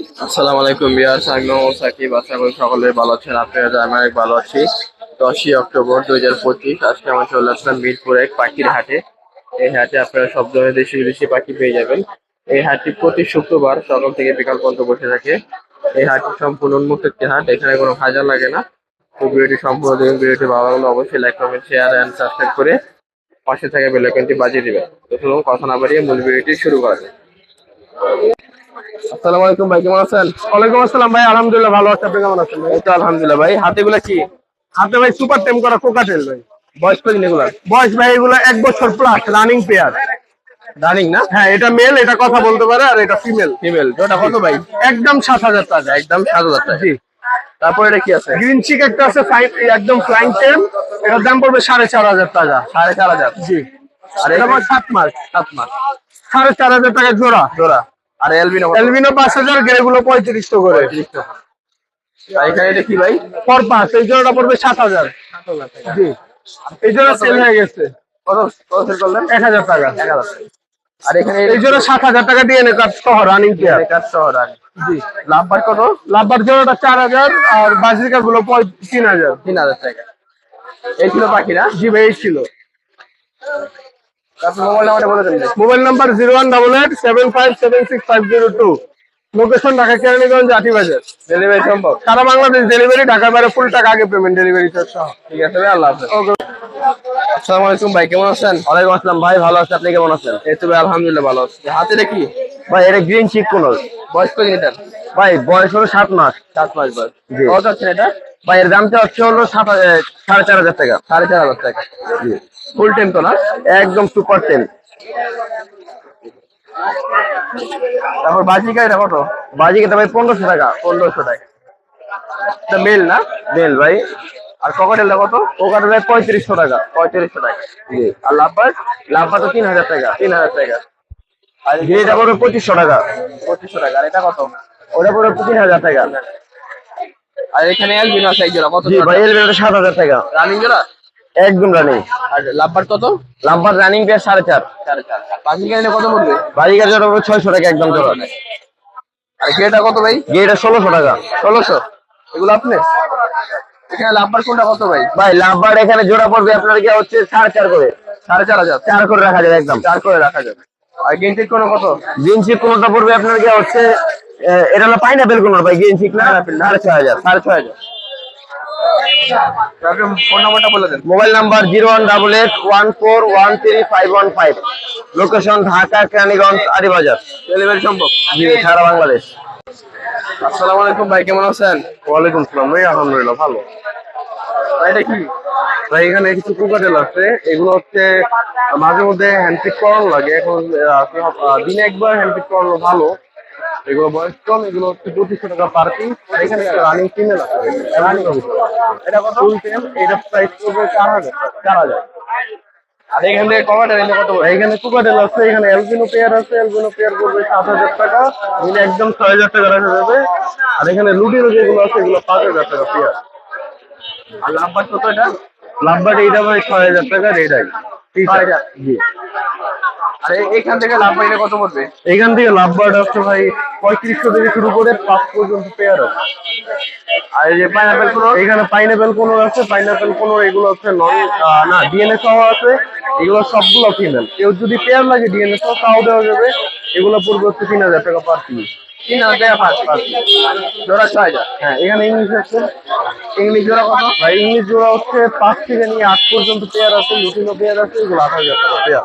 আসসালামু আলাইকুম বিয়ার সাগনম সাকিব, আশা করি সকলে ভালো আছেন। আপনারা আমি অনেক ভালো আছি দশই অক্টোবর দুই হাজার পঁচিশ, আজকে আমরা চলে আসলাম মিরপুর এক পাখির হাটে। এই হাটে আপনারা সব ধরনের দেশি বিদেশি পাখি পেয়ে যাবেন। এই হাটটি প্রতি শুক্রবার সকাল থেকে বিকাল পর্যন্ত বসে থাকে। এই হাটটি সম্পূর্ণ উন্মুক্ত একটি হাট, এখানে কোনো হাজার লাগে না। তো ভিডিওটি সম্পূর্ণ দেখুন, ভিডিওটি ভালো লাগলে অবশ্যই like comment share and subscribe করে পাশে থাকা বেলাইকনটি বাজিয়ে দিবেন। তো চলুন, কথা না বাড়িয়ে মূল ভিডিওটি শুরু করা যাক। আসসালামু আলাইকুম ভাই কেমন আছেন? ওয়ালাইকুম আসসালাম ভাই আলহামদুলিল্লাহ ভালো আছে আপনি কেমন আছেন ভাই? এই তো আলহামদুলিল্লাহ ভাই হাতে গুলা কি? হাতে ভাই সুপার টেম করা কোকাটেল ভাই। বয়স কদিন এগুলা? বয়স ভাই এগুলো এক বছর প্লাস রানিং পেয়ার রানিং না? হ্যাঁ এটা মেল এটা কথা বলতে পারে আর এটা ফিমেল ফিমেল ওটা কত ভাই? একদম সাত হাজার টাকা। একদম সাত হাজার টাকা। জি। তারপর এটা কি আছে? গ্রিন চিক একটা আছে একদম ফ্লাইং টেম এটার দাম পড়বে সাড়ে চার হাজার টাকা। সাড়ে চার হাজার। জি। আর এটা সাত মাস। সাত মাস। সাড়ে চার হাজার টাকা জোড়া। জোড়া। আর এলবিনো এলবিনো পাঁচ হাজার গ্রেগুলো পঁয়ত্রিশশো করে। আর এখানে এটা কি ভাই। পর পাঁচ এই জোড়াটা পড়বে সাত হাজার। জি। এই জোড়া সেল হয়ে গেছে। কত কত সেল করলেন? এক হাজার টাকা। এক হাজার। টাকা। আর এখানে এই জোড়া সাত হাজার টাকা দিয়ে নে কাজ সহ রানিং পেয়ার কাজ সহ রানি জি। লাভবার কত? লাভবার জোড়াটা চার হাজার আর বাজিকা গুলো তিন হাজার। তিন হাজার টাকা। এই ছিল পাখি না? জি ভাই এই ছিল। মোবাইল নাম্বারটা বলে দেন ভাই। Mobile number zero one double eight seven five seven six five zero two location Dhaka Keraniganj Ati Bazar delivery সম্ভব? সারা বাংলাদেশ ডেলিভারি ঢাকার বাইরে ফুল টাকা আগে পেমেন্ট ডেলিভারি চার্জ সহ ঠিক আছে ভাই আল্লাহ হাফেজ। ওকে আসসালামু আলাইকুম ভাই কেমন আছেন? ওয়ালাইকুম আসসালাম ভাই ভালো আছে আপনি কেমন আছেন? এই তো ভাই আলহামদুলিল্লাহ ভালো আছি। হাতে দেখি ভাই এটা গ্রিন চিক কোনর বয়স এটার? ভাই বয়স হলো সাত মাস। সাত মাস বয়স। কত যাচ্ছেন এটা? ভাই, এর দামটা হচ্ছে হলো সাড়ে চার হাজার টাকা, সাড়ে চার হাজার টাকা। ফুল টাইম তো না? একদম সুপার টেন তারপর বাজিকা এটা কত? বাজি কেটে ভাই পনেরোশো টাকা পনেরোশো টাকা। এটা মেল না? বেল ভাই। আর ককাটেলটা কত? ওখানে ভাই পঁয়ত্রিশশো টাকা পঁয়ত্রিশশো টাকা। জি। আর লাভবার লাভটা তো তিন হাজার টাকা, তিন হাজার টাকা। আর গ্রেটা পড়বে পঁচিশশো টাকা। পঁচিশশো টাকা। আর এটা কত? ওটা পড়বে তিন হাজার টাকা। আর এখানে অ্যালবিনো আছে এক জোড়া কত জি ভাই সাত হাজার টাকা। রানিং জোড়া? একদম রানিং আর লাভবার কত? লাভবার রানিং পেয়ে সাড়ে চার। সাড়ে চার। বাজিকা কত পড়বে? বাজি কাজ পড়বে ছয়শো টাকা একদম জোড়া আর গেটা কত ভাই? গেটা ষোলোশো টাকা। ষোলোশো? এগুলো আপনি? এখানে লাভবার কোনটা কত ভাই? ভাই লাভবার এখানে জোড়া পড়বে আপনার কি হচ্ছে সাড়ে চার করে। সাড়ে চার হাজার। চার করে রাখা যাবে একদম। চার করে রাখা যাবে। আর গেন্টির কোনো কত? চিক কোনটা পড়বে আপনার কি হচ্ছে এটা হলো পাইনাপেল কোন ভাই গ্রিন চিক না সাড়ে ছয় হাজার। সাড়ে ছয় হাজার। তারপরে ফোন নাম্বারটা বলে দেন। Mobile number zero one double eight one four one three five one five. Location Dhaka Keraniganj Adibazar delivery সম্ভব? জি সারা বাংলাদেশ। আসসালামু আলাইকুম ভাই কেমন আছেন? ওয়ালাইকুম সালাম ভাই আলহামদুলিল্লাহ ভালো। ভাই, এটা কি? ভাই এখানে কিছু কোকাটেল আছে। এগুলো হচ্ছে মাঝে মধ্যে হ্যান্ডপিক করানো লাগে। এখন দিনে একবার হ্যান্ডপিক করানো ভালো। এগুলো বয়স এগুলো হচ্ছে পঁচিশশো টাকা পার পিস এখানে রানিং ফিমেল আছে রানিং এটা কত? ফুল চার হাজার আর এখান কমাটা নিলে কত? এখানে কোকাটেল আছে, এখানে এলবিনো পেয়ার আছে এলবিনো পেয়ার পড়বে সাত হাজার টাকা। দিনে একদম ছয় হাজার টাকা রাখা যাবে। আর এখানে লুটিনো যেগুলো আছে, এগুলো পাঁচ হাজার টাকা পেয়ার আর লাভবার কত এটা? লাভবার এইটা ভাই ছয় হাজার টাকা। জি আর এ- এখান থেকে লাভ পাইলে কত পড়বে? এখান থেকে লাভ বার্ড ভাই পঁয়ত্রিশশো থেকে শুরু করে পাঁচ পর্যন্ত পেয়ার আছে আর এই যে পাইনাপেলগুলো? এখানে পাইনাপেল কোনো আছে পাইনাপেল কোনো এগুলো হচ্ছে নন না ডিএনএ সহ আছে এগুলো সবগুলো ফিমেল কেউ যদি পেয়ার লাগে ডিএনএ সহ তাও দেওয়া যাবে। এগুলো পড়বে হচ্ছে তিন হাজার টাকা পার পিস হ্যাঁ ইংলিশ জোড়া কত? ভাই ইংলিশ জোড়া হচ্ছে পাঁচ থেকে নিয়ে আট পর্যন্ত পেয়ার আছে লুটিনো পেয়ার আছে এগুলো আট হাজার টাকা পেয়ার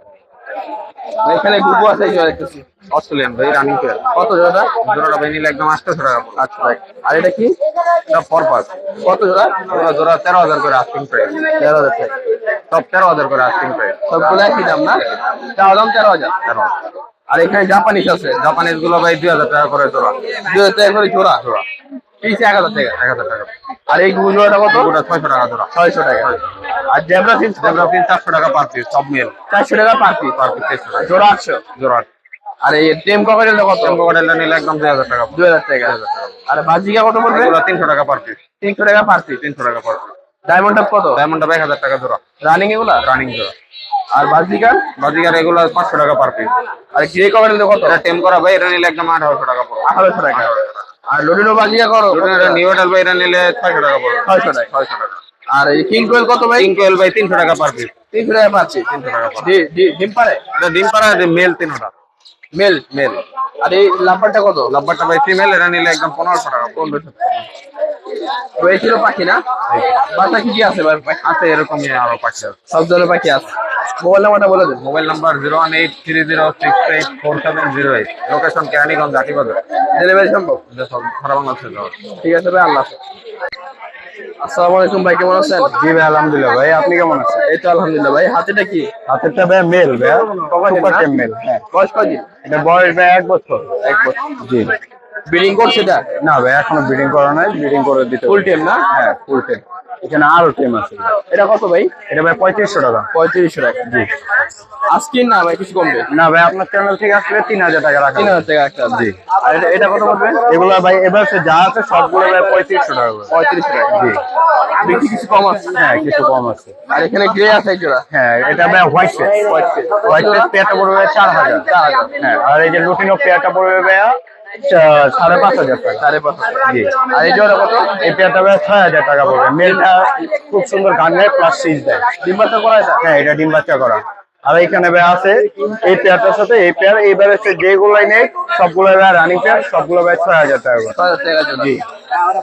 এখানে আছে এই দেখতেছি। অস্ট্রেলিয়ান ভাই রানিং পেয়ার কত জোড়া? জোড়াটা ভাই নিলে একদম টাকা। আচ্ছা ভাই আর এটা কি? এটা পরপাস কত জোড়া? জোড়া তেরো হাজার করে আস্কিং প্রাইস তেরো হাজার টাকা সব তেরো হাজার করে আস্কিং প্রাইস সবগুলো একই দাম না? দাম তেরো হাজার। তেরো আর এখানে জাপানিস আছে। জাপানিজগুলো ভাই দুই হাজার টাকা করে জোড়া। দুই হাজার টাকা করে জোড়া? জোড়া। পিস এক হাজার টাকা। এক হাজার টাকা। আর এই জোড়াটা কত? ছয়শো টাকা জোড়া। ছয়শো টাকা। আর জেব্রা ফিন্স জেব্রা পিস চারশো টাকা পার পিস সব মেল চারশো টাকা পার পিস পার পিস চারশো টাকা। জোড়া আটশো। জোড়া আর এই টেম কত নিলে একদম দুই হাজার টাকা। দুই হাজার টাকা। আর বাজিকা কত পড়বে? এগুলো তিনশো টাকা পার পিস তিনশো টাকা পার পিস তিনশো টাকা পার ডায়মন্ড টাপ কত? ডায়মন্ড এক হাজার টাকা জোড়া। রানিং এগুলা? রানিং জোড়া। আর বাজিকা? বাজিকার এগুলো পাঁচশো টাকা পার পিস আর গ্রে ককাটেল কত? এটা টেম করা ভাই এটা নিলে একদম আঠারোশো টাকা পড়বে। আঠারোশো টাকা। আর লোডিনো বাজিকা করো? নিউ ভাই এটা নিলে ছয়শো টাকা পড়বে। ছয়শো টাকা। ছয়শো টাকা। আর এই কিং কোয়েল কত ভাই? তিন কোয়েল ভাই তিনশো টাকা পার পিস তিনশো টাকা পাচ্ছি তিনশো টাকা পার ডিম পারে এটা ডিম পাড়া মেল তিনটা মেল মেল আর এই লাম্বারটা কত? লাভবারটা ভাই ফিমেল এটা নিলে একদম পনেরোশো টাকা। পনেরোশো ওই ছিল পাখি না? কি কি আছে ভাই? আছে এরকমই আরও পাখি আছে। সব ধরনের পাখি আছে। মোবাইল নাম্বারটা বলে দেন। Mobile number zero one eight three zero six eight four seven zero eight location Keraniganj Atibazar delivery সম্ভব? সারা বাংলাদেশে ঠিক আছে ভাই আল্লাহ। আসসালামু আলাইকুম ভাই কেমন আছেন? জি ভাই আলহামদুলিল্লাহ ভাই আপনি কেমন আছেন? এই তো আলহামদুলিল্লাহ ভাই হাতেটা কি? হাতেরটা ভাই মেল ভাই মেল হ্যাঁ। বয়স কয়দিন? এটা বয়স ভাই এক বছর। এক বছর। জি। বিলিং করছে এটা? না ভাই এখনও ব্রিডিং করা নাই ব্রিডিং করে দিতে ফুল টাইম না? হ্যাঁ ফুল টেম এখানে আরও টেম আছে। এটা কত ভাই? এটা ভাই পঁয়ত্রিশশো টাকা। পঁয়ত্রিশশো টাকা। জি। আজকে না ভাই কিছু কমবে? না ভাই আপনার চ্যানেল থেকে আসলে তিন হাজার টাকা রাখা তিন হাজার টাকা একটা জি। আর এটা- কত পড়বে এগুলো ভাই এবার যা আছে সবগুলো ভাই পঁয়ত্রিশশো টাকা। পঁয়ত্রিশশো টাকা জি। বিক্রি কিছু কম আছে? হ্যাঁ কিছু কম আছে। আর এখানে গ্রে আছে জোড়া হ্যাঁ এটা ভাই হোয়াইট হোয়াইট হোয়াইট পেয়ারটা পড়বে ভাই চার হাজার। হ্যাঁ আর এই যে লুটিনো পেয়ারটা পড়বে ভাইয়া সাড়ে পাঁচ হাজার টাকা। সাড়ে পাঁচ জি। আর এই জোড়া কত? এই পেয়ারটা ভাই ছয় হাজার টাকা পড়বে। মেলটা খুব সুন্দর গান গায় প্লাস সিজ দেয়। ডিম বাচ্চা করা এটা? হ্যাঁ এটা ডিম বাচ্চা করা। আর এখানে আছে এই পেয়ারটার সাথে এই পেয়ার এইবার হচ্ছে যেগুলাই নেই সবগুলো রানিং পেয়ার সবগুলো ছয় হাজার টাকা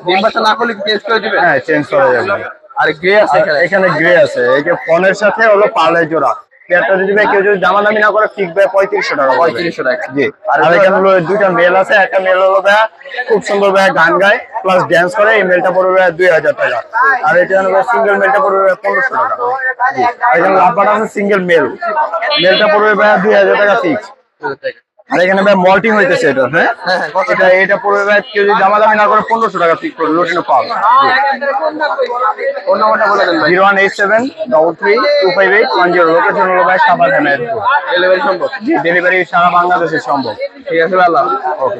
ডিম বাচ্চা না করলে চেঞ্জ করে দিবে হ্যাঁ চেঞ্জ করা যাবে আর গ্রে আছে এখানে? গ্রে আছে। এই যে ফোনের সাথে হলো পার্লের জোড়া। পেয়ারটা যদি ভাই কেউ না করে ভাই পঁয়ত্রিশশো টাকা। পঁয়ত্রিশশো টাকা। জি। আর এখানে দুইটা মেল আছে একটা মেল হলো খুব সুন্দর গান গায় প্লাস ড্যান্স করে এই মেলটা পড়বে দুই হাজার টাকা। আর এটা হলো সিঙ্গেল মেলটা পড়বে পনেরোশো টাকা। জি। আর এখানে লাভবাটা আছে সিঙ্গেল মেল মেলটা পড়বে ভাইয়া দুই হাজার টাকা ফিক্স আর এখানে ভাই মল্টিং হইতেছে এটা হ্যাঁ? হ্যাঁ, হ্যাঁ, কত এটা এটা পড়বে ভাই কেউ যদি দামা দামি না করে পনেরোশো টাকা ফিক্স করবে লোটিনো পাল ফোন নাম্বারটা বলে দেন zero one eight seven double three two five eight one zero location হলো ভাই ডেলিভারি সম্ভব? জি ডেলিভারি সারা বাংলাদেশে সম্ভব। ঠিক আছে ভাই আল্লাহ ওকে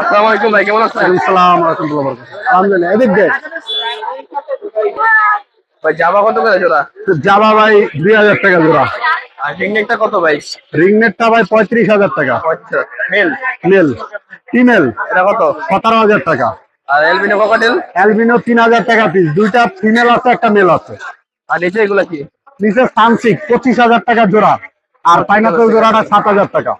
আসসালামু আলাইকুম ভাই কেমন আছেন? আসসালাম রহমতুল্লাহ আলহামদুলিল্লাহ এদিক দেখ ভাই জামা কত করে জোড়া? জামা ভাই দুই হাজার টাকা জোড়া। আর রিংনেকটা কত ভাই? রিং নেটটা ভাই পঁয়ত্রিশ হাজার টাকা। আচ্ছা মেল মেল ফিমেল এটা কত? সতেরো হাজার টাকা। আর এলবিনো ককাটেল তিন হাজার টাকা পিস দুইটা ফিমেল আছে একটা মেল আছে। আর নিচে এগুলা কি? নিচে সানসিক পঁচিশ হাজার টাকা জোড়া। আর পাইনাপেল জোড়াটা সাত হাজার টাকা।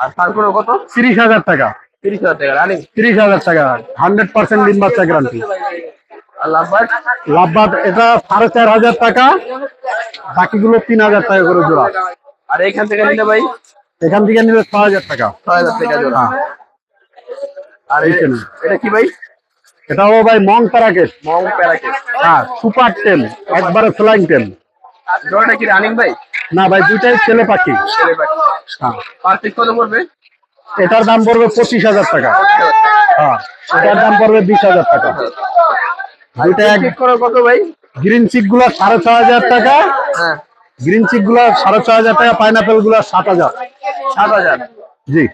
আর সার্কুলো কত? তিরিশ হাজার টাকা। তিরিশ হাজার টাকা রানিং তিরিশ হাজার টাকা। হান্ড্রেড পার্সেন্ট ডিম বাচ্চা গ্যারান্টি আর লাভবার্ড? লাভবাদ এটা সাড়ে চার হাজার টাকা। বাকিগুলো তিন হাজার টাকা করে জোড়া। আর এখান থেকে নিলে ভাই? এখান থেকে নিলে ছ হাজার টাকা। ছয় হাজার টাকা জোড়া। আর এইখানে। এটা কি ভাই? এটাও ভাই মং প্যারাকেট। মং প্যারাকেট। হ্যাঁ সুপার টেন একবারে ফ্লাইং টেন। জোড়াটা কি রানিং ভাই? না ভাই দুইটাই ছেলে পাখি। ছেলে পাখি। হ্যাঁ। পার কত পড়বে? এটার দাম পড়বে পঁচিশ হাজার টাকা। হ্যাঁ এটার দাম পড়বে বিশ হাজার টাকা। দুইটা কত ভাই? গ্রিন চিকগুলা সাড়ে ছ হাজার টাকা। হ্যাঁ। গ্রিন চিকগুলো সাড়ে ছ হাজার টাকা পাইনাপেলগুলা সাত হাজার। সাত হাজার? জি।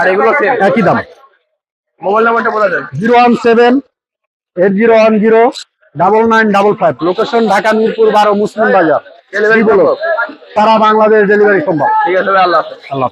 আর এগুলো একই দাম। মোবাইল নাম্বারটা বলে দেন। Zero one seven eight zero one zero double nine double five. Location Dhaka Mirpur বারো মুসলিম বাজার। বলো। বাংলাদেশ ডেলিভারি সম্ভব। ঠিক আছে আল্লাহ আল্লাহ।